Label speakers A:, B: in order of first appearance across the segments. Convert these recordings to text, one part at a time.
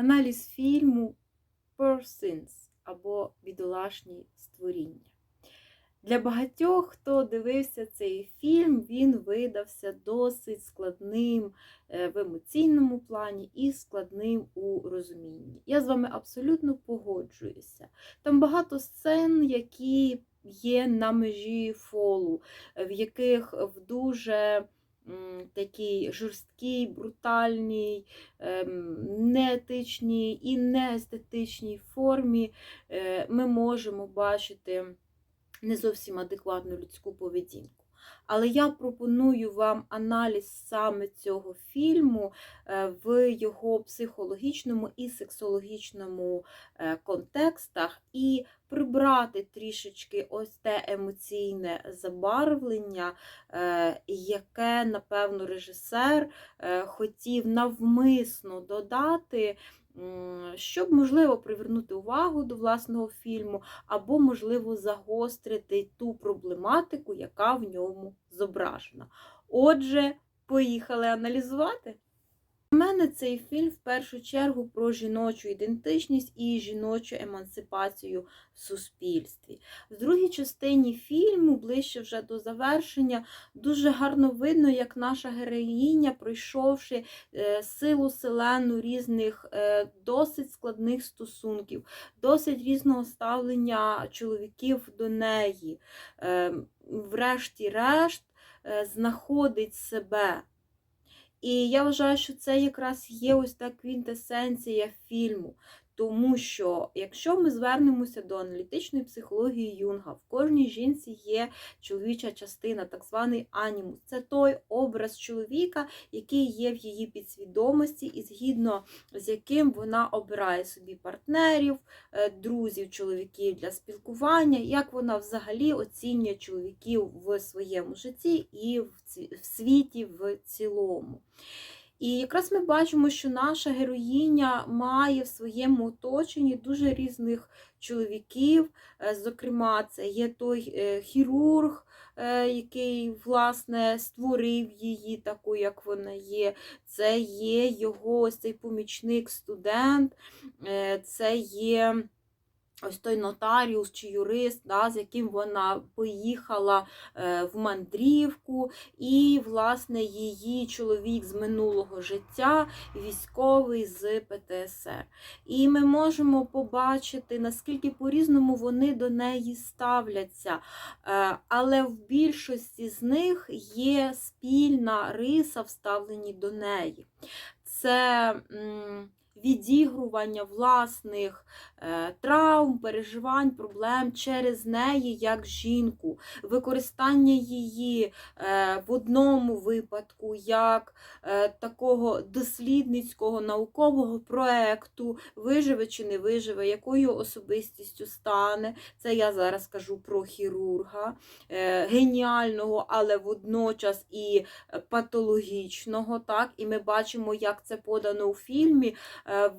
A: аналіз фільму Persons або Бідолашні створіння. Для багатьох, хто дивився цей фільм, він видався досить складним е, в емоційному плані і складним у розумінні. Я з вами абсолютно погоджуюся. Там багато сцен, які є на межі фолу, в яких в дуже м, такій жорсткій, брутальній, ем, неетичній і неестетичній формі е, ми можемо бачити не зовсім адекватну людську поведінку. Але я пропоную вам аналіз саме цього фільму е, в його психологічному і сексологічному е, контекстах і прибрати трішечки ось те емоційне забарвлення, е, яке, напевно, режисер хотів навмисно додати. Щоб, можливо, привернути увагу до власного фільму, або, можливо, загострити ту проблематику, яка в ньому зображена. Отже, поїхали аналізувати. У мене цей фільм в першу чергу про жіночу ідентичність і жіночу емансипацію в суспільстві. В другій частині фільму, ближче вже до завершення, дуже гарно видно, як наша героїня, пройшовши е, силу селену різних е, досить складних стосунків, досить різного ставлення чоловіків до неї, е, врешті-решт е, знаходить себе. І я вважаю, що це якраз є ось та квінтесенція фільму. Тому що, якщо ми звернемося до аналітичної психології Юнга, в кожній жінці є чоловіча частина, так званий анімус. Це той образ чоловіка, який є в її підсвідомості, і згідно з яким вона обирає собі партнерів, е, друзів, чоловіків для спілкування, як вона взагалі оцінює чоловіків в своєму житті і в світі в цілому. І якраз ми бачимо, що наша героїня має в своєму оточенні дуже різних чоловіків. Е, Зокрема, це є той е, хірург, е, який власне створив її таку, як вона є. Це є його ось цей помічник-студент, е, це є. Ось той нотаріус чи юрист, да, з яким вона поїхала е, в мандрівку, і, власне, її чоловік з минулого життя, військовий з ПТСР. І ми можемо побачити, наскільки по-різному вони до неї ставляться. Е, Але в більшості з них є спільна риса, вставлені до неї. Це м, відігрування власних е, травм, переживань, проблем через неї як жінку, використання її е, в одному випадку як е, такого дослідницького наукового проекту, виживе чи не виживе, якою особистістю стане. Це я зараз кажу про хірурга, геніального, але водночас і патологічного. Так? І ми бачимо, як це подано у фільмі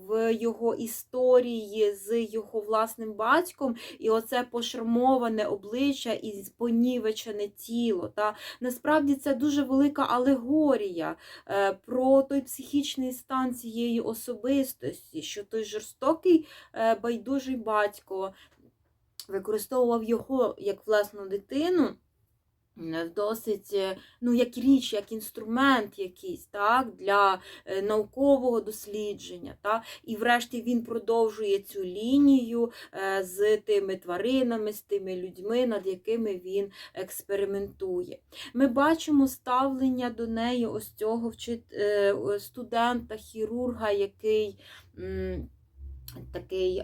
A: в його історії з його власним батьком, і оце пошармоване обличчя і понівечене тіло. Та? Насправді це дуже велика алегорія е, про той психічний стан цієї особистості, що той жорстокий е, байдужий батько використовував його як власну дитину. Досить, е, ну, як річ, як інструмент якийсь, так, для е, наукового дослідження. Так? І врешті він продовжує цю лінію е, з тими тваринами, з тими людьми, над якими він експериментує. Ми бачимо ставлення до неї ось цього студента, хірурга, який такий.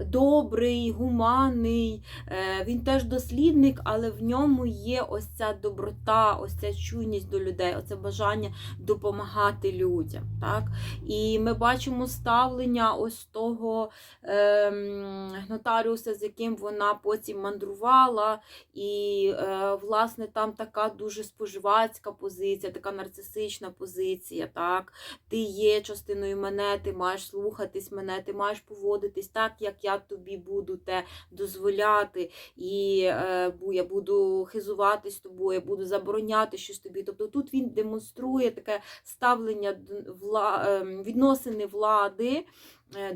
A: Добрий, гуманний, е, він теж дослідник, але в ньому є ось ця доброта, ось ця чуйність до людей, оце бажання допомагати людям. Так? І ми бачимо ставлення ось того ем, нотаріуса, з яким вона потім мандрувала. І, е, власне, там така дуже споживацька позиція, така нарцисична позиція. Так? Ти є частиною мене, ти маєш слухатись мене, ти маєш поводитись так, як я тобі буду те дозволяти, і е, я буду хизуватись тобою, я буду забороняти щось тобі. Тобто тут він демонструє таке ставлення вла, ем, відносини влади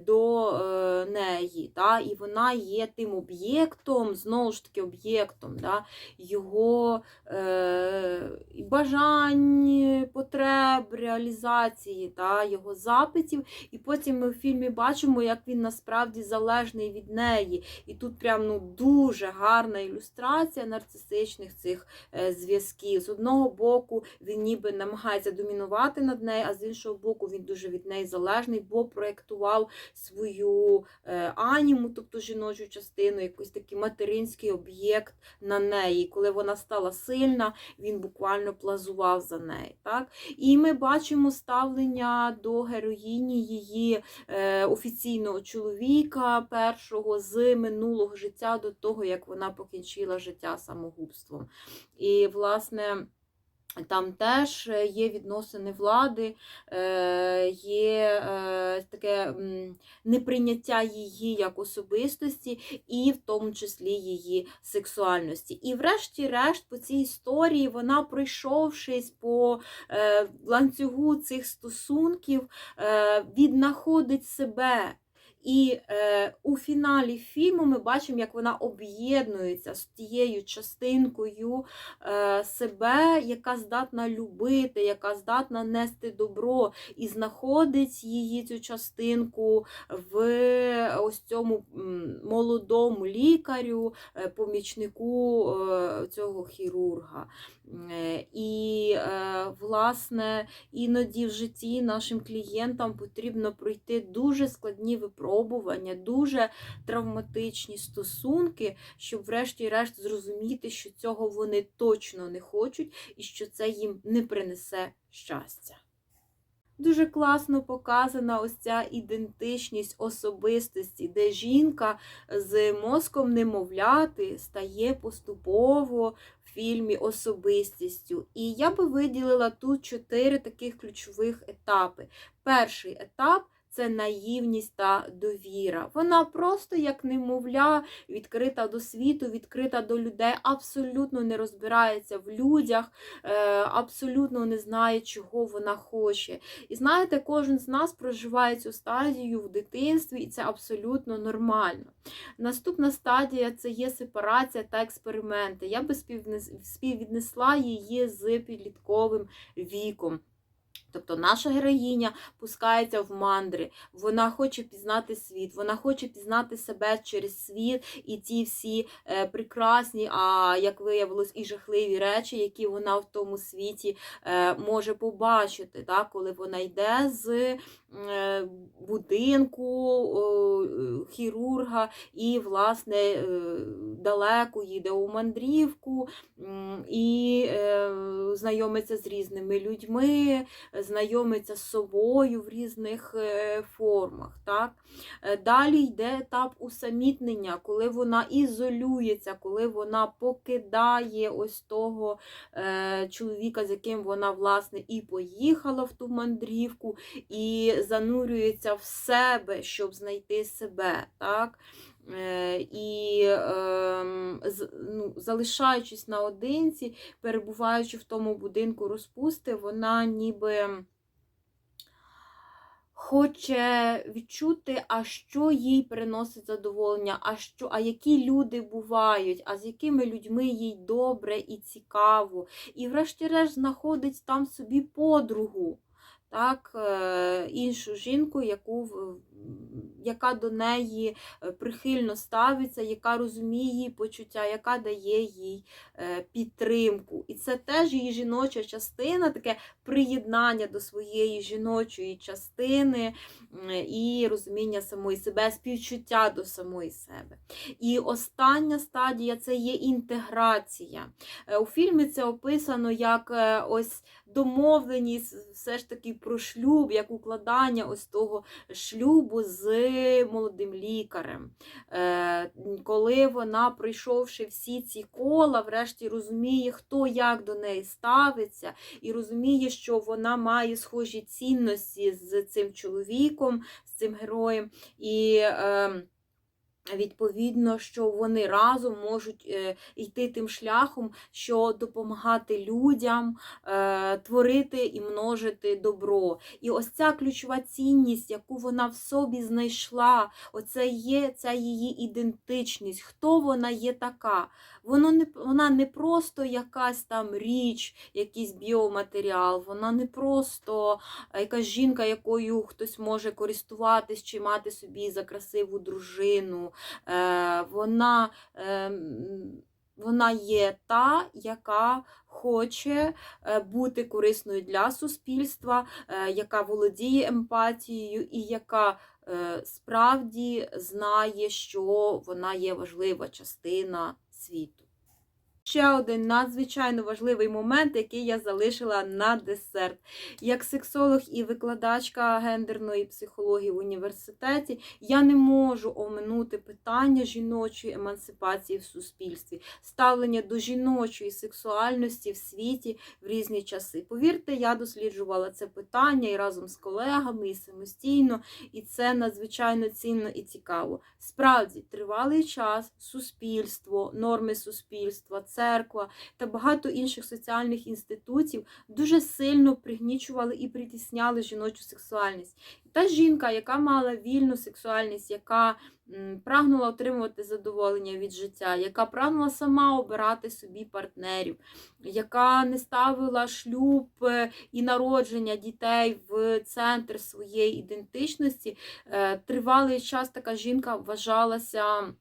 A: до е, неї. Та? І вона є тим об'єктом, знову ж таки, об'єктом да? його е, бажань, потреб, реалізації, та? його запитів. І потім ми в фільмі бачимо, як він насправді залежний від неї. І тут прям ну, дуже гарна ілюстрація нарцисичних цих е, зв'язків. З одного боку, він ніби намагається домінувати над нею, а з іншого боку, він дуже від неї залежний, бо проєктував свою е, аніму, тобто жіночу частину, якийсь такий материнський об'єкт на неї. Коли вона стала сильна, він буквально плазував за нею. Так? І ми бачимо ставлення до героїні її е, офіційного чоловіка першого з минулого життя до того, як вона покінчила життя самогубством. І, власне, там теж є відносини влади, е, є е, таке неприйняття її як особистості, і в тому числі її сексуальності. І, врешті-решт, по цій історії вона, пройшовшись по е, ланцюгу цих стосунків, е, віднаходить себе. І е, у фіналі фільму ми бачимо, як вона об'єднується з тією частинкою е, себе, яка здатна любити, яка здатна нести добро, і знаходить її цю частинку в ось цьому молодому лікарю, е, помічнику е, цього хірурга. Е, І, е, власне, іноді в житті нашим клієнтам потрібно пройти дуже складні випробування, дуже травматичні стосунки, щоб, врешті-решт, зрозуміти, що цього вони точно не хочуть і що це їм не принесе щастя. Дуже класно показана ось ця ідентичність особистості, де жінка з мозком немовляти стає поступово в фільмі особистістю. І я би виділила тут чотири таких ключових етапи. Перший етап це наївність та довіра. Вона просто як немовля, відкрита до світу, відкрита до людей, абсолютно не розбирається в людях, е, абсолютно не знає, чого вона хоче. І знаєте, кожен з нас проживає цю стадію в дитинстві, і це абсолютно нормально. Наступна стадія це є сепарація та експерименти. Я би співвіднесла її з підлітковим віком. Тобто наша героїня пускається в мандри, вона хоче пізнати світ, вона хоче пізнати себе через світ і ті всі е, прекрасні, а як виявилось, і жахливі речі, які вона в тому світі е, може побачити, так? коли вона йде з е, будинку хірурга і, власне, далеко їде у мандрівку і знайомиться з різними людьми знайомиться з собою в різних е, формах. Так? Е, Далі йде етап усамітнення, коли вона ізолюється, коли вона покидає ось того е, чоловіка, з яким вона власне і поїхала в ту мандрівку, і занурюється в себе, щоб знайти себе. Так? Е, І ем, ну, залишаючись наодинці, перебуваючи в тому будинку розпусти, вона ніби хоче відчути, а що їй приносить задоволення, а, що, а які люди бувають, а з якими людьми їй добре і цікаво. І, врешті-решт, знаходить там собі подругу. Так, е, іншу жінку, яку, яка до неї е, прихильно ставиться, яка розуміє її почуття, яка дає їй е, підтримку. І це теж її жіноча частина, таке приєднання до своєї жіночої частини і розуміння самої себе, співчуття до самої себе. І остання стадія це є інтеграція. Е, У фільмі це описано як ось домовленість все ж таки про шлюб, як укладання ось того шлюбу з молодим лікарем. Е, Коли вона, пройшовши всі ці кола, врешті розуміє, хто як до неї ставиться, і розуміє, що вона має схожі цінності з цим чоловіком, з цим героєм. І е, Відповідно, що вони разом можуть е, йти тим шляхом, що допомагати людям, е, творити і множити добро. І ось ця ключова цінність, яку вона в собі знайшла, оце є ця її ідентичність, хто вона є така. Воно не, вона не просто якась там річ, якийсь біоматеріал, вона не просто е, якась жінка, якою хтось може користуватись чи мати собі за красиву дружину. Е, вона, е, вона є та, яка хоче е, бути корисною для суспільства, е, яка володіє емпатією і яка справді знає, що вона є важлива частина світу. Ще один надзвичайно важливий момент, який я залишила на десерт. Як сексолог і викладачка гендерної психології в університеті, я не можу оминути питання жіночої емансипації в суспільстві, ставлення до жіночої сексуальності в світі в різні часи. Повірте, я досліджувала це питання і разом з колегами, і самостійно, і це надзвичайно цінно і цікаво. Справді, тривалий час суспільство, норми суспільства, церква та багато інших соціальних інститутів дуже сильно пригнічували і притісняли жіночу сексуальність. Та жінка, яка мала вільну сексуальність, яка прагнула отримувати задоволення від життя, яка прагнула сама обирати собі партнерів, яка не ставила шлюб е, і народження дітей в центр своєї ідентичності, е, тривалий час така жінка вважалася.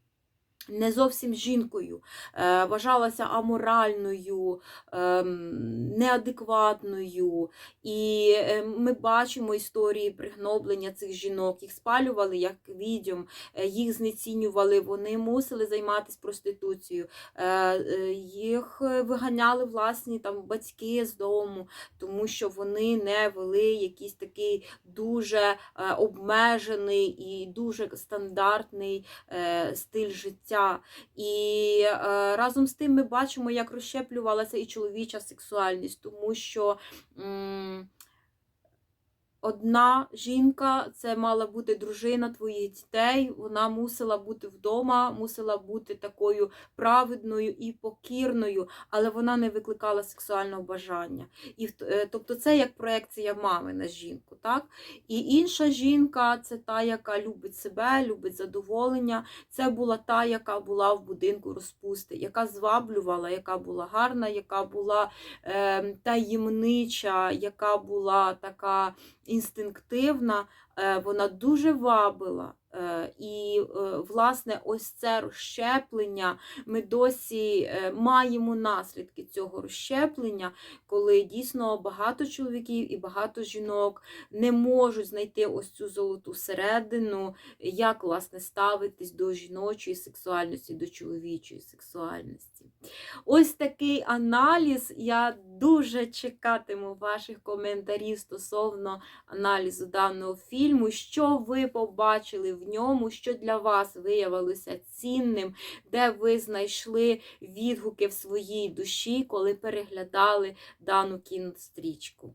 A: Не зовсім жінкою, е, вважалася аморальною, ем, неадекватною. І е, ми бачимо історії пригноблення цих жінок. Їх спалювали як відьом, е, їх знецінювали, вони мусили займатися проституцією, їх виганяли власні там батьки з дому, тому що вони не вели якийсь такий дуже обмежений і дуже стандартний стиль життя. І е, разом з тим ми бачимо, як розщеплювалася і чоловіча сексуальність, тому що. м, Одна жінка, це мала бути дружина твоїх дітей, вона мусила бути вдома, мусила бути такою праведною і покірною, але вона не викликала сексуального бажання. І, е, тобто це як проекція мами на жінку. Так? І інша жінка це та, яка любить себе, любить задоволення. Це була та, яка була в будинку розпусти, яка зваблювала, яка була гарна, яка була е, таємнича, яка була така інстинктивна, вона дуже вабила. Е, І, е, власне, ось це розщеплення. Ми досі е, маємо наслідки цього розщеплення, коли дійсно багато чоловіків і багато жінок не можуть знайти ось цю золоту середину, як власне ставитись до жіночої сексуальності, до чоловічої сексуальності. Ось такий аналіз. Я дуже чекатиму ваших коментарів стосовно аналізу даного фільму, що ви побачили в ньому, що для вас виявилося цінним, де ви знайшли відгуки в своїй душі, коли переглядали дану кінострічку.